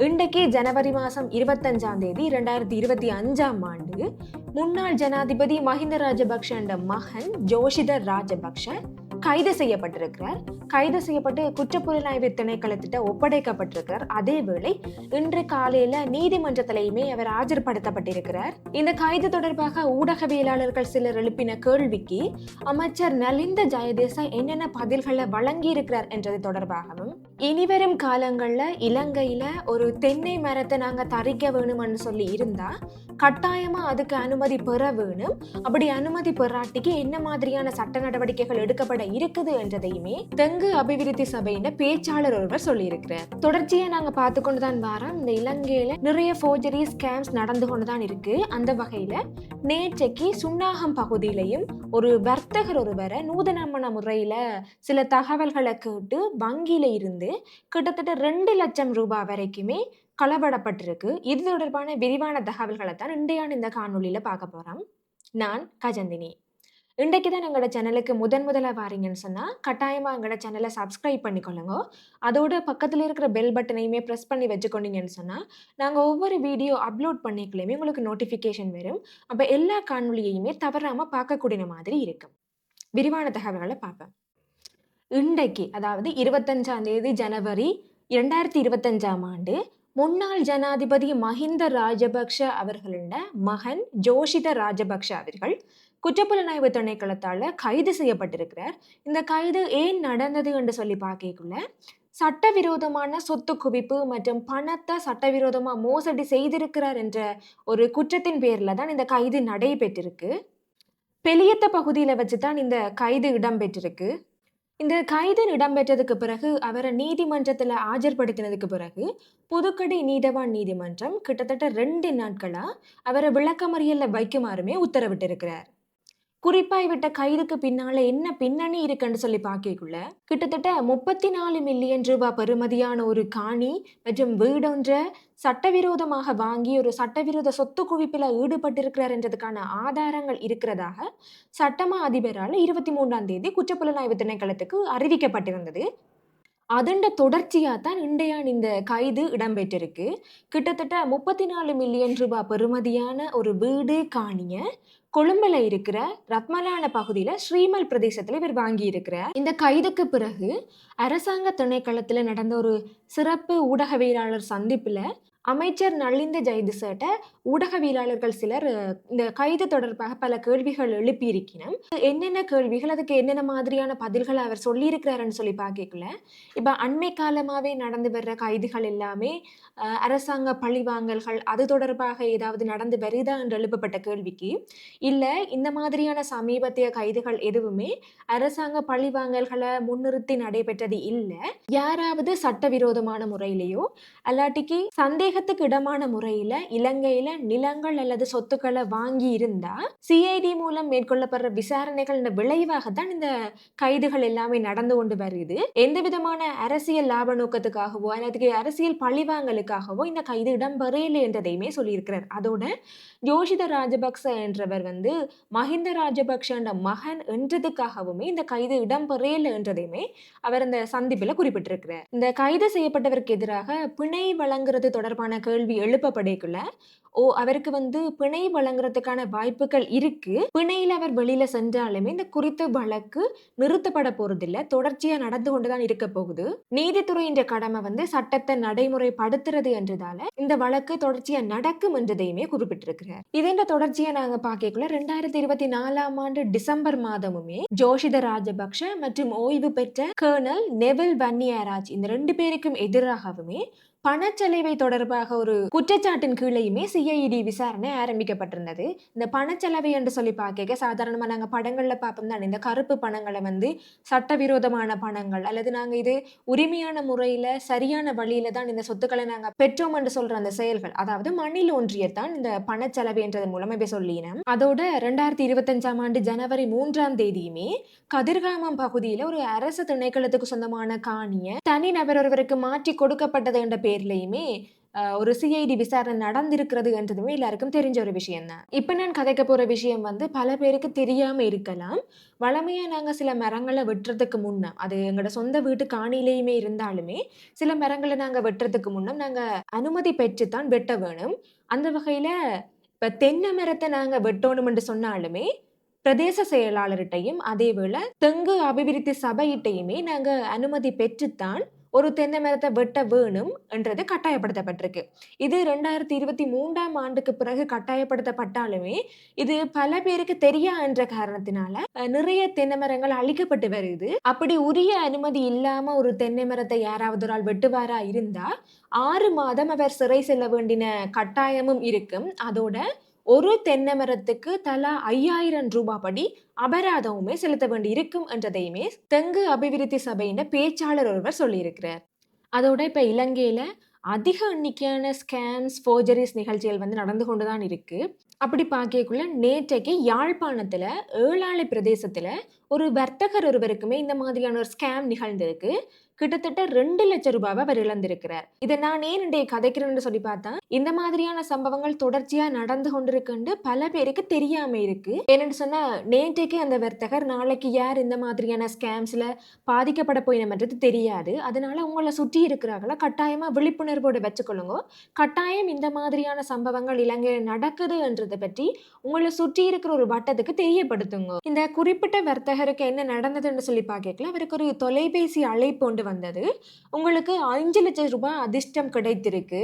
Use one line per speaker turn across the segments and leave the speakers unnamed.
இன்றைக்கு ஜனவரி மாதம் இருபத்தஞ்சாம் தேதி ரெண்டாயிரத்தி இருபத்தி அஞ்சாம் ஆண்டு. முன்னாள் ஜனாதிபதி மஹிந்த ராஜபக்ஷ மகன் ஜோஷிதர் ராஜபக்ஷ கைது செய்யப்பட்டிருக்கிறார். கைது செய்யப்பட்டு குற்றப்புலனாய்வு திணைக்களத்திட்ட ஒப்படைக்கப்பட்டிருக்கிறார். அதேவேளை இன்று காலையில நீதிமன்றத்திலையுமே அவர் ஆஜர்படுத்தப்பட்டிருக்கிறார். இந்த கைது தொடர்பாக ஊடகவியலாளர்கள் சிலர் எழுப்பின கேள்விக்கு அமைச்சர் நலிந்த ஜெயதேச என்னென்ன பதில்களை வழங்கி இருக்கிறார் என்றது தொடர்பாகவும் இனிவரும் காலங்களில் இலங்கையில் ஒரு தென்னை மரத்தை நாங்கள் தரிக்க வேணும்னு சொல்லி இருந்தால் கட்டாயமாக அதுக்கு அனுமதி பெற வேணும். அப்படி அனுமதி பெறாட்டிக்கு என்ன மாதிரியான சட்ட நடவடிக்கைகள் எடுக்கப்பட இருக்குது என்றதையுமே தெங்கு அபிவிருத்தி சபையின் பேச்சாளர் ஒருவர் சொல்லியிருக்கிறார். தொடர்ச்சியை நாங்கள் பார்த்து கொண்டு தான் வரோம். இந்த இலங்கையில் நிறைய ஃபோர்ஜரி ஸ்கேம்ஸ் நடந்து கொண்டு தான் இருக்கு. அந்த வகையில் நேற்றைக்கு சுண்ணாகம் பகுதியிலையும் ஒரு வர்த்தகர் ஒருவரை நூதனமான முறையில் சில தகவல்களை கேட்டு வங்கியில இருந்து கிட்டத்தட்ட ரெண்டு லட்சம் ரூபாய் வரைக்குமே களபடப்பட்டிருக்கு இது தொடர்பான விரிவான தகவல்களை தான் இன்றையான இந்த காணொலியில் பார்க்க போறோம். நான் கஜந்தினி. இன்றைக்கு தான் எங்களோட சேனலுக்கு முதன் முதலாக வாரீங்கன்னு சொன்னால் கட்டாயமாக எங்களோட சேனலை சப்ஸ்கிரைப் பண்ணிக்கொள்ளுங்க. அதோட பக்கத்தில் இருக்கிற பெல் பட்டனையுமே ப்ரெஸ் பண்ணி வச்சுக்கொண்டீங்கன்னு சொன்னால் நாங்கள் ஒவ்வொரு வீடியோ அப்லோட் பண்ணிக்கலையுமே உங்களுக்கு நோட்டிஃபிகேஷன் வரும். அப்போ எல்லா காணொலியையுமே தவறாமல் பார்க்கக்கூடிய மாதிரி இருக்கும். விரிவான தகவல்களை பார்ப்பேன் இன்றைக்கு அதாவது இருபத்தஞ்சாம் தேதி ஜனவரி இரண்டாயிரத்தி இருபத்தஞ்சாம் ஆண்டு முன்னாள் ஜனாதிபதி மஹிந்த ராஜபக்ஷ அவர்களோட மகன் ஜோஷித ராஜபக்ஷ அவர்கள் குற்றப்புலனாய்வு திணைக்களத்தால் கைது செய்யப்பட்டிருக்கிறார். இந்த கைது ஏன் நடந்தது என்று சொல்லி பார்க்கக்குள்ள சட்டவிரோதமான சொத்து குவிப்பு மற்றும் பணத்தை சட்டவிரோதமாக மோசடி செய்திருக்கிறார் என்ற ஒரு குற்றத்தின் பேரில் தான் இந்த கைது நடைபெற்றிருக்கு. பெலியத்த பகுதியில் வச்சு தான் இந்த கைது இடம்பெற்றிருக்கு. இந்த கைது இடம்பெற்றதுக்கு பிறகு அவரை நீதிமன்றத்தில் ஆஜர்படுத்தினதுக்கு பிறகு புதுக்கடி நீதவான் நீதிமன்றம் கிட்டத்தட்ட ரெண்டு நாட்களாக அவரை விளக்கமறியலில் வைக்குமாறுமே உத்தரவிட்டிருக்கிறார். குறிப்பாக விட்ட கைதுக்கு பின்னால என்ன பின்னணி இருக்குன்னு சொல்லி பார்க்கக்குள்ள கிட்டத்தட்ட முப்பத்தி நாலு மில்லியன் ரூபாய் பெறுமதியான ஒரு காணி மற்றும் வீடொன்ற சட்டவிரோதமாக வாங்கி ஒரு சட்டவிரோத சொத்து குவிப்பில் ஈடுபட்டிருக்கிறார் என்றதுக்கான ஆதாரங்கள் இருக்கிறதாக சட்டமா அதிபரால் இருபத்தி மூன்றாம் தேதி குற்றப்புலனாய்வு திணைக்களத்துக்கு அறிவிக்கப்பட்டிருந்தது. அதண்ட தொடர்ச்சியாக தான் இண்டையான் இந்த கைது இடம்பெற்றிருக்கு. கிட்டத்தட்ட முப்பத்தி நாலு மில்லியன் ரூபாய் பெறுமதியான ஒரு வீடு காணிய கொழும்புல இருக்கிற ரத்மலான பகுதியில் ஸ்ரீமல் பிரதேசத்தில் இவர் வாங்கி இருக்கிறார் இந்த கைதுக்கு பிறகு அரசாங்க திணைக்களத்தில் நடந்த ஒரு சிறப்பு ஊடகவியலாளர் சந்திப்பில் அமைச்சர் நளிந்த ஜெயதிசட்ட ஊடகவியலாளர்கள் சிலர் இந்த கைது தொடர்பாக பல கேள்விகள் எழுப்பியிருக்கணும் என்னென்ன கேள்விகள் அதுக்கு என்னென்ன மாதிரியான பதில்களை அவர் சொல்லியிருக்கிறாருன்னு சொல்லி பார்க்கல இப்போ அண்மை காலமாகவே நடந்து வர்ற கைதுகள் எல்லாமே அரசாங்க பழிவாங்கல்கள் அது தொடர்பாக ஏதாவது நடந்து வருதா என்று எழுப்பப்பட்ட கேள்விக்கு இல்லை இந்த மாதிரியான சமீபத்திய கைதுகள் எதுவுமே அரசாங்க பழிவாங்கல்களை முன்னிறுத்தி நடைபெற்றது இல்லை. யாராவது சட்டவிரோதமான முறையிலேயோ அல்லாட்டிக்கு சந்தேகத்துக்கு இடமான முறையில் இலங்கையில் நிலங்கள் அல்லது சொத்துக்களை வாங்கி இருந்தா சிஐடி மூலம் மேற்கொள்ளப்படுற விசாரணைகள் விளைவாக தான் இந்த கைதுகள் எல்லாமே நடந்து கொண்டு வருது. எந்த விதமான அரசியல் லாப நோக்கத்துக்காகவோ அல்லது அரசியல் பழிவாங்கலுக்காகவோ இந்த கைது இடம்பெறையில்லை என்றதையுமே சொல்லியிருக்கிறார். அதோட யோஷித ராஜபக்ச என்றவர் வந்து வந்து மஹிந்த ராஜபக்ஷன்ற மகன் என்றதுக்காகவுமே இந்த கைது இடம்பெறையில் என்றதையுமே அவர் இந்த சந்திப்பில் குறிப்பிட்டிருக்கிறார். இந்த கைது செய்யப்பட்டவருக்கு எதிராக பிணை வழங்குறது தொடர்பான கேள்வி எழுப்பப்படைக்குள்ள ஓ அவருக்கு வந்து பிணை வழங்குறதுக்கான வாய்ப்புகள் இருக்கு. பிணையில் அவர் வெளியில சென்றாலுமே இந்த குறித்த வழக்கு நிறுத்தப்பட போறதில்ல. தொடர்ச்சியா நடந்து கொண்டுதான் இருக்க போகுது. நீதித்துறையின் கடமை வந்து சட்டத்தை நடைமுறைப்படுத்துறது என்றதால இந்த வழக்கு தொடர்ச்சியா நடக்கும் என்றதையுமே குறிப்பிட்டிருக்கிறார். இதென்ற தொடர்ச்சியா நாங்க பார்க்கக்குள்ள ரெண்டாயிரத்தி இருபத்தி நாலாம் ஆண்டு டிசம்பர் மாதமுமே ஜோஷித ராஜபக்ஷ மற்றும் ஓய்வு பெற்ற கேர்னல் நெவில் வன்னியராஜ் இந்த ரெண்டு பேருக்கும் எதிராகவுமே பணச்செலவை தொடர்பாக ஒரு குற்றச்சாட்டின் கீழேயுமே சிஐடி விசாரணை ஆரம்பிக்கப்பட்டிருந்தது. இந்த பணச்செலவை என்று சொல்லி பார்க்க சாதாரணமாக நாங்கள் படங்களில் பார்ப்போம் தான்? இந்த கருப்பு பணங்களை வந்து சட்டவிரோதமான பணங்கள் அல்லது நாங்கள் இது உரிமையான முறையில் சரியான வழியில தான் இந்த சொத்துக்களை நாங்கள் பெற்றோம் என்று சொல்கிற அந்த செயல்கள் அதாவது மண்ணில் ஒன்றியத்தான் இந்த பணச்செலவு என்றதன் மூலமே சொல்லினோம். அதோட ரெண்டாயிரத்தி இருபத்தஞ்சாம் ஆண்டு ஜனவரி மூன்றாம் தேதியுமே கதிர்காமம் பகுதியில் ஒரு அரசு திணைக்களத்துக்கு சொந்தமான காணியை தனிநபர் ஒருவருக்கு மாற்றி கொடுக்கப்பட்டது என்ற பேர்லேயுமே ஒரு சிஐடி விசாரணை நடந்திருக்கிறது என்றதுமே எல்லாருக்கும் தெரிஞ்ச ஒரு விஷயம் தான் இப்போ நான் கதைக்க போகிற விஷயம் வந்து பல பேருக்கு தெரியாமல் இருக்கலாம். வளமையாக நாங்கள் சில மரங்களை வெட்டுறதுக்கு முன்னே அது எங்களோட சொந்த வீட்டு காணிலேயுமே இருந்தாலுமே சில மரங்களை நாங்கள் வெட்டுறதுக்கு முன்னே நாங்கள் அனுமதி பெற்றுத்தான் வெட்ட வேணும். அந்த வகையில் இப்போ தென்னை மரத்தை நாங்கள் வெட்டணும் என்று சொன்னாலுமே பிரதேச செயலாளர்கிட்டையும் அதேவேளை தெங்கு அபிவிருத்தி சபையிட்டையுமே நாங்கள் அனுமதி பெற்றுத்தான் ஒரு தென்னை மரத்தை வெட்ட வேணும் என்றது கட்டாயப்படுத்தப்பட்டிருக்கு. இது ரெண்டாயிரத்தி இருபத்தி மூன்றாம் ஆண்டுக்கு பிறகு கட்டாயப்படுத்தப்பட்டாலுமே இது பல பேருக்கு தெரியா என்ற காரணத்தினால நிறைய தென்னை மரங்கள் அழிக்கப்பட்டு வருது. அப்படி உரிய அனுமதி இல்லாம ஒரு தென்னை மரத்தை யாராவது ஒரு ஆள் வெட்டுவாரா இருந்தா ஆறு மாதம் அவர் சிறை செல்ல வேண்டின கட்டாயமும் இருக்கும். அதோட ஒரு தென்னை மரத்துக்கு தலா ஐயாயிரம் ரூபாய் படி அபராதமுமே செலுத்த வேண்டி இருக்கும் என்றதையுமே தெங்கு அபிவிருத்தி சபையின் பேச்சாளர் ஒருவர் சொல்லியிருக்கிறார். அதோட இப்போ இலங்கையில் அதிக எண்ணிக்கையான ஸ்கேம்ஸ் ஃபோர்ஜரிஸ் நிகழ்ச்சிகள் வந்து நடந்து கொண்டு தான் இருக்குது அப்படி பார்க்கக்குள்ள நேற்றைக்கு யாழ்ப்பாணத்தில் ஏழாலை பிரதேசத்தில் ஒரு வர்த்தகர் ஒருவருக்குமே இந்த மாதிரியான ஒரு ஸ்கேம் நிகழ்ந்திருக்கு. கிட்டத்தட்ட ரெண்டு லட்சம் ரூபாவை அவர் இழந்திருக்கிறார். இதை நான் ஏன் இன்றைய கதைக்கிறேன்னு சொல்லி பார்த்தா இந்த மாதிரியான சம்பவங்கள் தொடர்ச்சியா நடந்து கொண்டிருக்குன்னு பல பேருக்கு தெரியாம இருக்கு. ஏன்னு சொன்னா நேற்றைக்கு அந்த வர்த்தகர் நாளைக்கு யார் இந்த மாதிரியான ஸ்கேம்ஸ்ல பாதிக்கப்பட போயினமன்றது தெரியாது. அதனால உங்களை சுற்றி இருக்கிறாங்களா கட்டாயமா விழிப்புணர்வோடு வச்சுக்கொள்ளுங்க. கட்டாயம் இந்த மாதிரியான சம்பவங்கள் இலங்கையில் நடக்குது என்றதை பற்றி உங்களை சுற்றி இருக்கிற ஒரு வட்டத்துக்கு தெரியப்படுத்துங்க. இந்த குறிப்பிட்ட வர்த்தக வர்த்தகருக்கு என்ன நடந்ததுன்னு சொல்லி பார்க்கல அவருக்கு ஒரு தொலைபேசி அழைப்பு ஒன்று வந்தது. உங்களுக்கு அஞ்சு லட்சம் ரூபாய் அதிர்ஷ்டம் கிடைத்திருக்கு.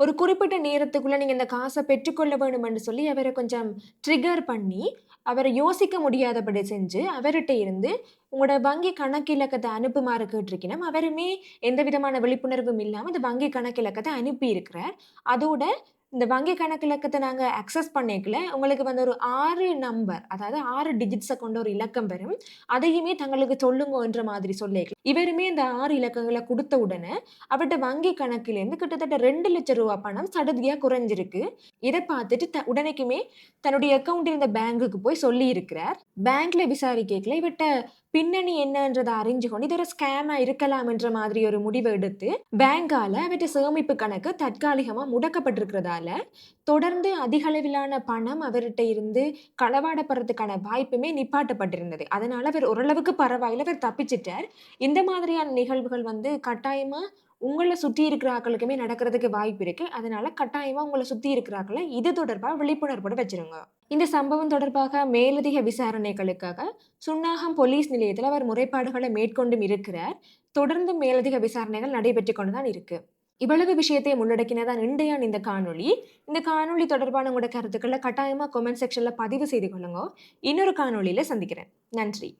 ஒரு குறிப்பிட்ட நேரத்துக்குள்ள நீங்கள் இந்த காசை பெற்றுக்கொள்ள வேணும்னு சொல்லி அவரை கொஞ்சம் ட்ரிகர் பண்ணி அவரை யோசிக்க முடியாதபடி செஞ்சு அவர்கிட்ட இருந்து உங்களோட வங்கி கணக்கிலக்கத்தை அனுப்புமாறு கேட்டிருக்கணும் அவருமே எந்த விதமான விழிப்புணர்வும் இல்லாமல் இந்த வங்கி கணக்கிலக்கத்தை அனுப்பி இருக்கிறார் அதோட இந்த வங்கி கணக்கிலக்கத்தை நாங்கள் அக்சஸ் பண்ணிக்கல உங்களுக்கு வந்து ஒரு ஆறு நம்பர் அதாவது ஆறு டிஜிட்ஸை கொண்ட ஒரு இலக்கம் வரும். அதையுமே தங்களுக்கு சொல்லுங்கன்ற மாதிரி சொல்லிக்கலாம் இவருமே இந்த ஆறு இலக்கங்களை கொடுத்த உடனே அவர்கிட்ட வங்கி கணக்கிலேருந்து கிட்டத்தட்ட ரெண்டு லட்சம் ரூபா பணம் சடதியாக குறைஞ்சிருக்கு. இதை பார்த்துட்டு த உடனேக்குமே தன்னுடைய அக்கௌண்ட் இருந்த பேங்குக்கு போய் சொல்லி இருக்கிறார் பேங்க்ல விசாரிக்கல இவர்கிட்ட பின்னணி என்னன்றதை அறிஞ்சு கொண்டு இது ஒரு ஸ்கேமா இருக்கலாம் என்ற மாதிரி ஒரு முடிவை எடுத்து பேங்கால அவற்றை சேமிப்பு கணக்கு தற்காலிகமா முடக்கப்பட்டிருக்கிறதால தொடர்ந்து அதிக அளவிலான பணம் அவர்கிட்ட இருந்து களவாடப்படுறதுக்கான வாய்ப்புமே நிப்பாட்டப்பட்டிருந்தது. அதனால அவர் ஓரளவுக்கு பரவாயில்ல அவர் தப்பிச்சிட்டார். இந்த மாதிரியான நிகழ்வுகள் வந்து கட்டாயமா உங்களை சுற்றி இருக்கிற ஆக்களுக்குமே நடக்கிறதுக்கு வாய்ப்பு இருக்கு. அதனால கட்டாயமா உங்களை சுற்றி இருக்கிறாக்களை இது தொடர்பாக விழிப்புணர்வோடு வச்சிருங்க. இந்த சம்பவம் தொடர்பாக மேலதிக விசாரணைகளுக்காக சுன்னாகம் போலீஸ் நிலையத்தில் அவர் முறைப்பாடுகளை மேற்கொண்டும் இருக்கிறார். தொடர்ந்து மேலதிக விசாரணைகள் நடைபெற்று கொண்டு தான் இருக்கு. இவ்வளவு விஷயத்தை முன்னடக்கினதான் இண்டையான் இந்த காணொளி. இந்த காணொளி தொடர்பான உங்களோட கருத்துக்களை கட்டாயமா கமெண்ட் செக்ஷன்ல பதிவு செய்து கொள்ளுங்க. இன்னொரு காணொளியில் சந்திக்கிறேன். நன்றி.